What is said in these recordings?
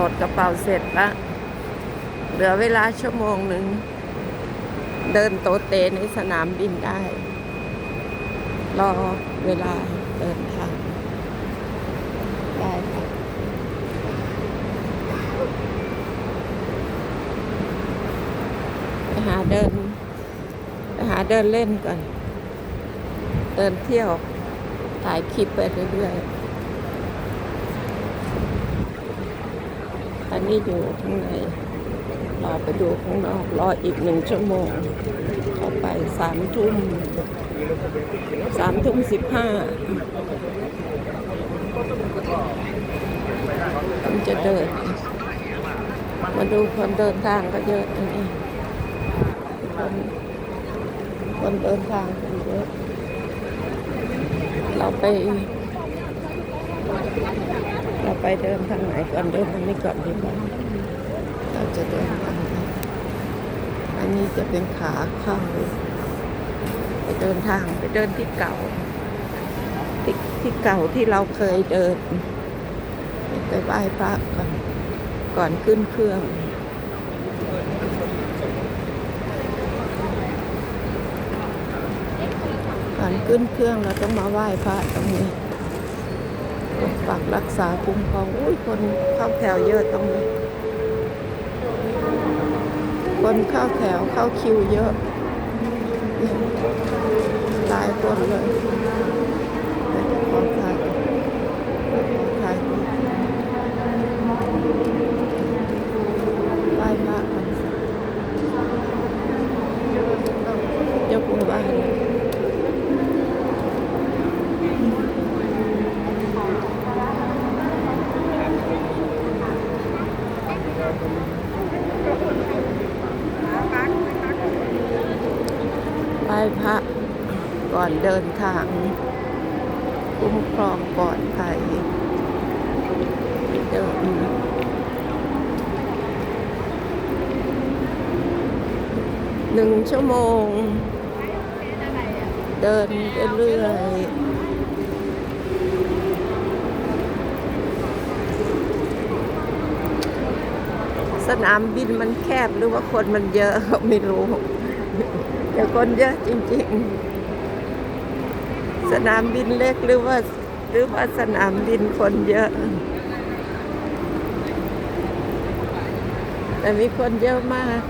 ลดกระเป๋าเสร็จละเหลือเวลาชั่วโมงหนึ่ง เดินโตเตในสนามบินได้ รอเวลาเดินทางได้ค่ะไปหาเดินไปหาเดินเล่นก่อน เดินเที่ยวถ่ายคลิปไปเรื่อยๆ อั นนี้อยู่ข้างในรอไปดูข้างนอกรออีกหนึ่งชั่วโมงเข้าไปสามทุ่มสามทุ่มสิบห้าผมจะเดิน มาดูคนเดินทางก็เยอะนี่คนคนเดินทางกันเยอะเราไป ไปเดินทางไหนก่อนเดินทางนี้ก่อนดีกว่าเราจะเดินทางไหนอันนี้จะเป็นขาเข้าไปเดินทางไปเดินที่เก่าที่ที่เก่าที่เราเคยเดิน ไปไหว้พระก่อนก่อนขึ้นเครื่องก่อนขึ้นเครื่องเราต้องมาไหว้พระตรงนี้ ปกปักรักษาคุ้มครองอุ้ยคนเข้าแถวเยอะตรงนี้ คนเข้าแถวเข้าคิวเยอะหลายคนเลยเดี๋ยวจะขอถ่ายขอถ่ายรูปไหว้พระกันยกมือไหว้เลย ไหว้พระก่อนเดินทางคุ้มครองปลอดภัยเดินหนึ่งชั่วโมง เดินเรื่อยสนามบินมันแคบหรือว่าคนมันเยอะไม่รู้ แต่คนเยอะจริง ๆ สนามบินเล็กหรือว่าหรือว่าสนามบินคนเยอะ แต่มีคนเยอะมาก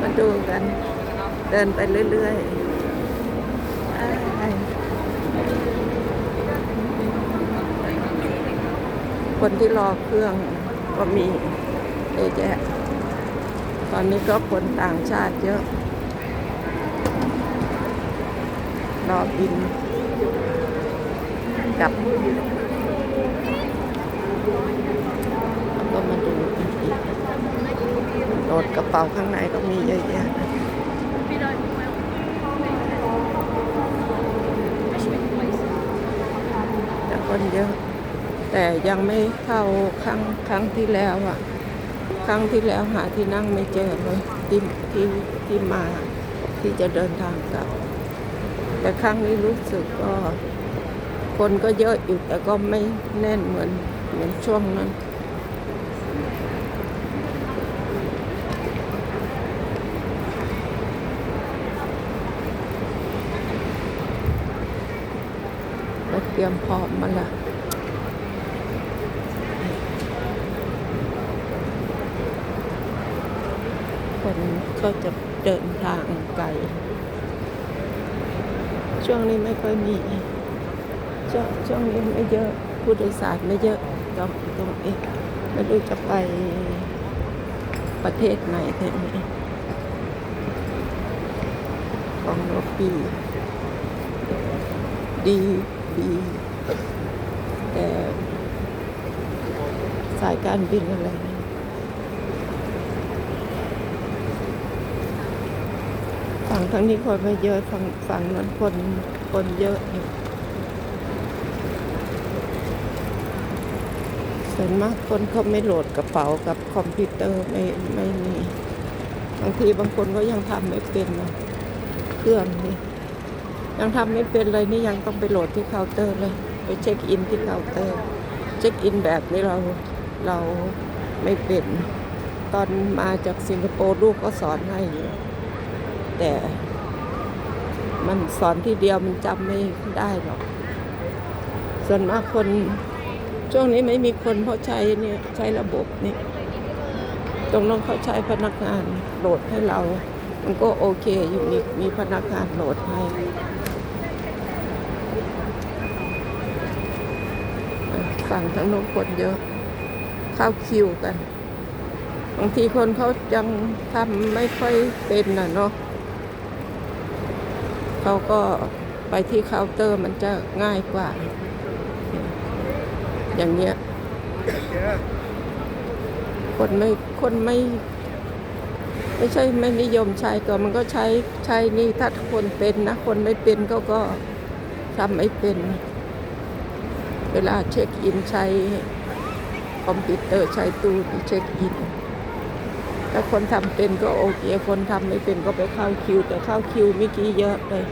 มาดูกัน เดินไปเรื่อยๆ คนที่รอเครื่องก็มีเยอะแยะตอนนี้ก็คนต่างชาติเยอะ รอบินกับแล้วก็มาดูอีกโหลดกระเป๋าข้างในก็มีเยอะแยะแต่คนเยอะ แต่ยังไม่เข้าครั้งครั้งที่แล้วอะ ครั้งที่แล้วหาที่นั่งไม่เจอเลยที่ที่ที่มาที่จะเดินทางกลับ แต่ครั้งนี้รู้สึกก็คนก็เยอะอยู่แต่ก็ไม่แน่นเหมือนเหมือนช่วงนั้นเราเตรียมพร้อมมาละคนก็จะเดินทางไกล ช่วงนี้ไม่ค่อยมีช่วงช่วงนี้ไม่เยอะผู้โดยสารไม่เยอะต้องต้องเอ๊ะไม่รู้จะไปประเทศไหนแต่นี้ของโรปีดีดีแต่สายการบินอะไรนะ ฝั่งทางนี้คนไม่เยอะฝั่งฝั่งนั้นคนคนเยอะอยู่ส่วนมากคนเขาไม่โหลดกระเป๋ากับคอมพิวเตอร์ไม่ไม่มีบางทีบางคนก็ยังทำไม่เป็นนะเครื่องนี่ยังทำไม่เป็นเลยนี่ยังต้องไปโหลดที่เคาน์เตอร์เลย ไปเช็คอินที่เคาน์เตอร์ เช็คอินแบบนี้เราเราไม่เป็น ตอนมาจากสิงคโปร์ลูกก็สอนให้อยู่ แต่ มันสอนที่เดียวมันจำไม่ได้หรอก ส่วนมากคนช่วงนี้ไม่มีคนเพราะใช้เนี่ยใช้ระบบนี่ตรงนั้นเขาใช้พนักงานโหลดให้เรา มันก็โอเคอยู่มีมีพนักงานโหลดให้ฝั่งทางโน้นคนเยอะเข้าคิวกัน บางทีคนเขายังทำไม่ค่อยเป็นน่ะเนาะ เขาก็ไปที่เคาน์เตอร์มันจะง่ายกว่า อย่างเงี้ย คนไม่คนไม่ ไม่ใช่ไม่นิยมใช้ก็มันก็ใช้ใช้นี่ถ้าคนเป็นนะ คนไม่เป็นก็ก็ทำไม่เป็น เวลาเช็คอินใช้คอมพิวเตอร์ใช้ตู้เช็คอิน ถ้าคนทำเป็นก็โอเค คนทำไม่เป็นก็ไปเข้าคิว แต่เข้าคิวเมื่อกี้เยอะเลย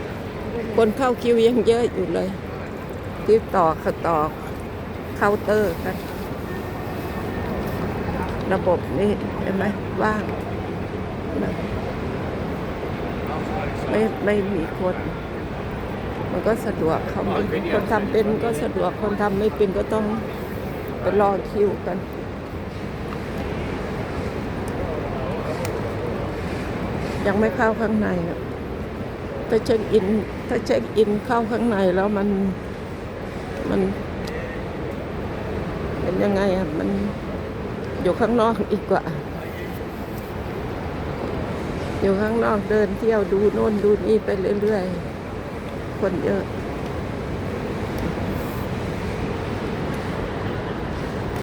คนเข้าคิวยังเยอะอยู่เลย ที่ต่อเขาต่อเคาน์เตอร์กันระบบนี่เห็นไหมว่างไม่ไม่มีคนมันก็สะดวกเขาคนทำเป็นก็สะดวกคนทำไม่เป็นก็ต้องไปรอคิวกัน ยังไม่เข้าข้างในถ้าเช็คอิน ถ้าเช็คอินเข้าข้างในแล้วมันมันเป็นยังไงอะมันอยู่ข้างนอกอีกกว่า อยู่ข้างนอกเดินเที่ยวดูโน่นดูนี่ไปเรื่อยๆ คนเยอะ